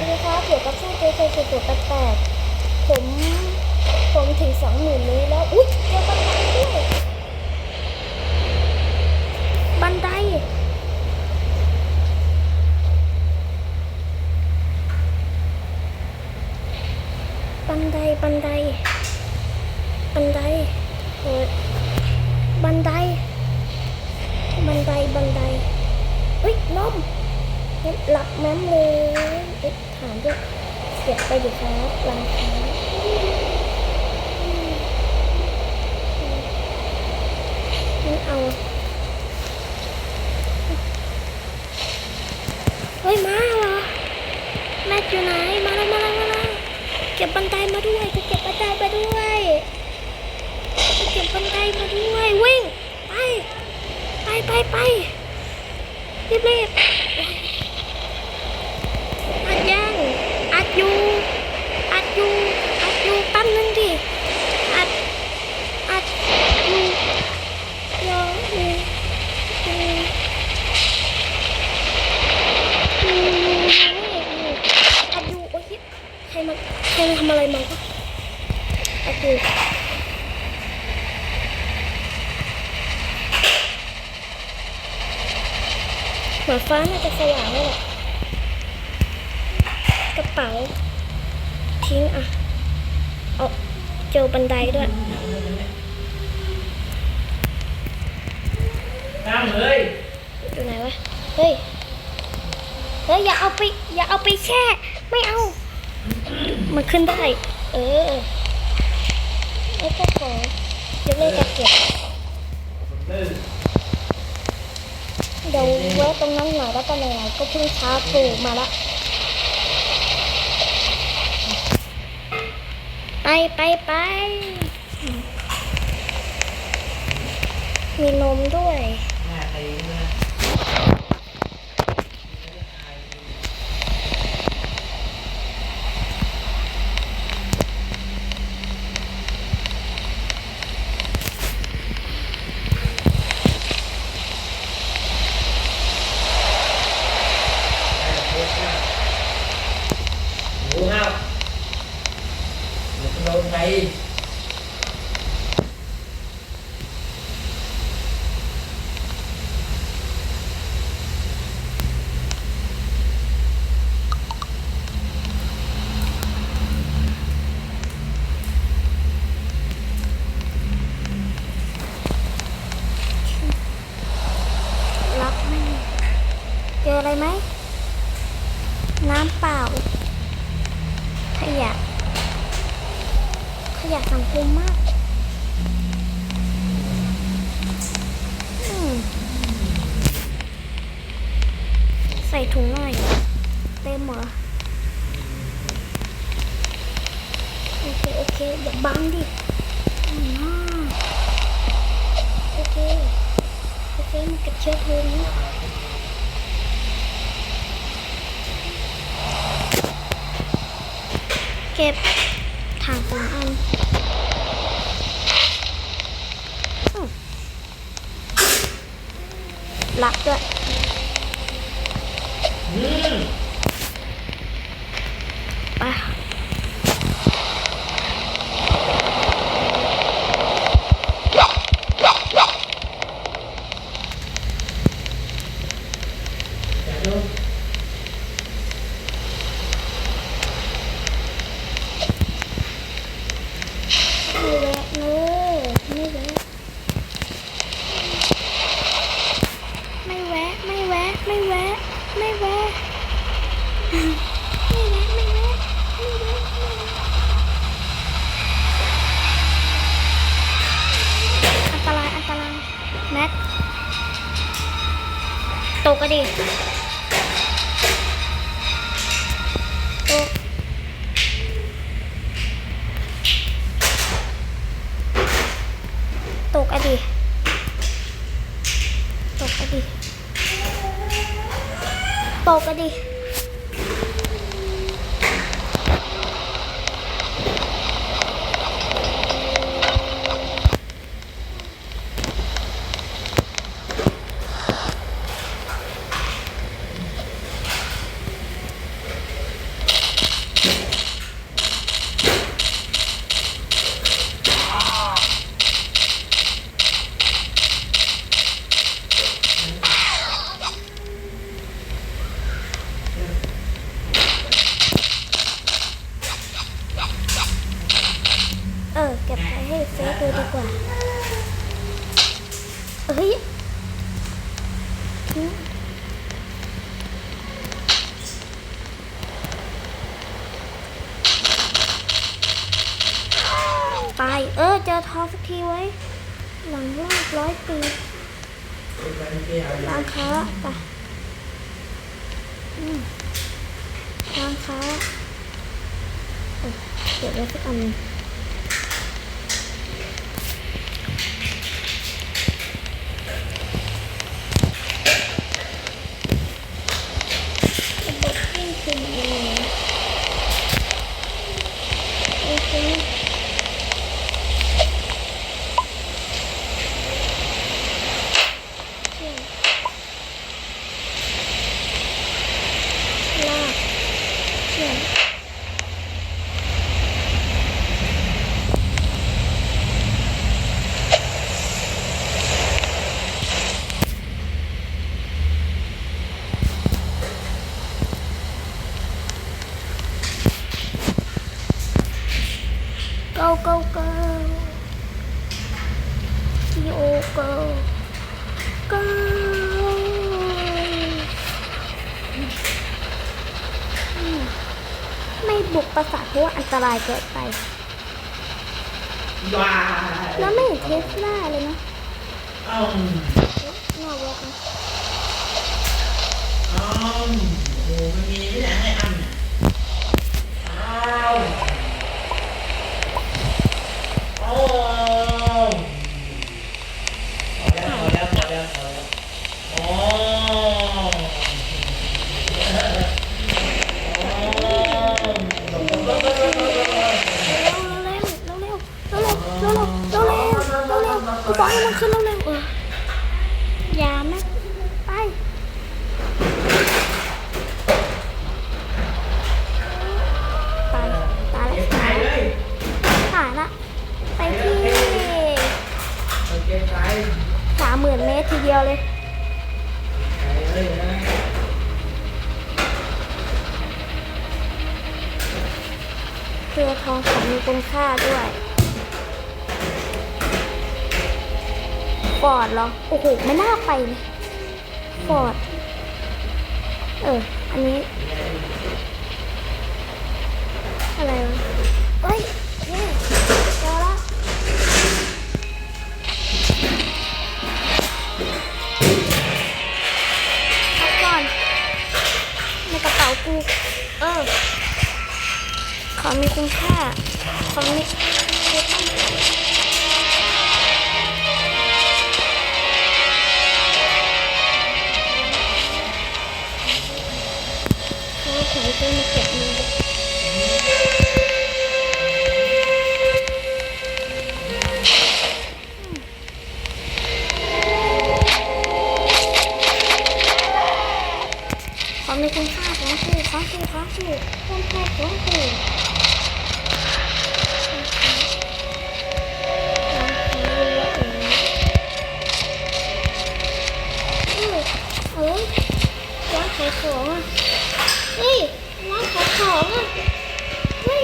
ดีครับเกี่ยวกับช่องเจเคสุดสุดแปลกๆผมผมถึงสองหมื่นนี้แล้ว อุ๊ยเจอบันไดด้วย บันไดบันไดบันได บันไดเปิดบันได บันได บันไดเฮ้ยนมงั้นหลับแม้มเลยเอ๊ะถามด้วยเก็บไปดิครับลาครับงั้นเอา เฮ้ย มาเหรอ แม่อยู่ไหน มาแล้วมาแล้วมาแล้วเก็ บบันไดมาด้วยจะเก็บบันไดมาด้วยจะเก็บบันไดมาด้วยวิ่งไปไปไปไปรีบรีบอัดยังอัดอยู่อัดอยู่อัดอยู่แปั้นนึงดิอัดอัดอยู่เดี๋ยวอยู่อยู่อยู่อยู่อัดอยู่โอ้ยใครมาใครมาทำอะไรมาก็อัดอยู่ หัวฟ้าน่าจะสว่างแล้วแหละกระเป๋า ทิ้งอะ เอาเจอบันไดด้วยตั้งเลยอยู่ไหนวะ เฮ้ย เฮ้ย อย่าเอาไป อย่าเอาไปแช่ ไม่เอา มันขึ้นได้ เออ ไอ้ก็ขอจะเล่นจะเก็บเออเดี๋ยวแวะตรงนั้นหน่อยแล้วก็ไหนก็เพิ่งชาร์จตูมาละไปไปไปมีนมด้วย หน้าตีนะ รู้ครับเดี๋ยวจะโดนไป รับไม่เจออะไรไหม น้ำเปล่า ขยะ ข ยะสังคมมากใส่ถุงหน่อย เต็มเหรอโอเค โอเคอย่าบังดิโอเค โอเคมันกระเชื้อเพลิงนะเก็บถังสองอันอืมลัก ด้วย กก็ดีตกตกอะดิตกอะดิตกอะดิ เก็บไปให้เฟซดูดีกว่า เฮ้ยทิ้งไป เออ เจอ ทอสักทีไว้ หลังรอบร้อยปีร้านค้าไปอืมร้านค้าเก็บไว้สักอันหนึ่งระบบวิ่งคือยังไงโอเคเชื่อลากเชื่อมเก้าเก้าเก้าทีโอเก้าเก้าอืม ไม่บุกประสาทเพราะว่าอันตรายเกินไป ว้าแล้วไม่เห็นเทสลาเลยนะอ้าวนอกวอกนะอ้าวโอ้โหมันมีไม่ได้ให้อันเนี่ยอ้าว คือทองของมีคุณค่าด้วยฟอร์ดเหรอ โอ้โห ไม่น่าไปเลยฟอร์ด เออ อันนี้ อะไรวะเอ้ย คุณค่าของมีเขาขายซื้อมาเก็บมือของมีคุณค่าของถูกของถูกของถูกของแพงของถูก ของอะเฮ้ย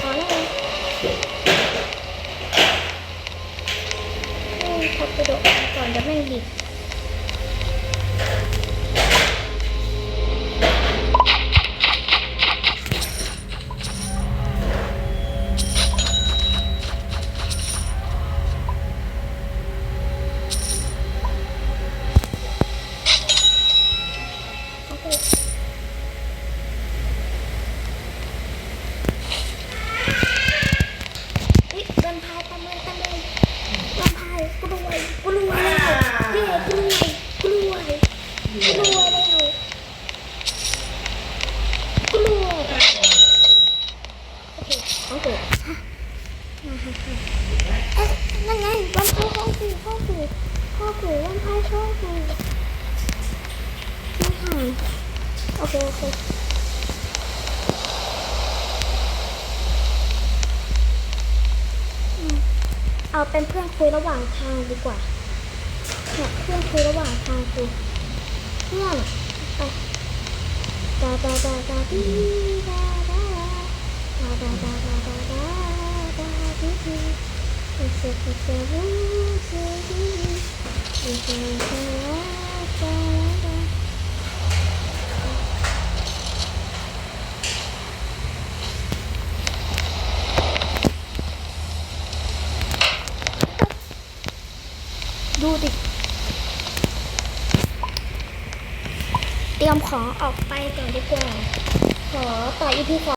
ของอะไรเฮ้ยขับกระโดดก่อนจะไม่หลีก เคโอเคเอาเป็นเพื่อนคุยระหว่างทางดีกว่าเนี่ยเพื่อนคุยระหว่างทางคือเพื่อนไปดาดาดาดาดีดาดาดาดาดาดาดาดาดาดาดูดิ เตรียมของออกไป ก่อนดีกว่า ขอต่ออีพีสอง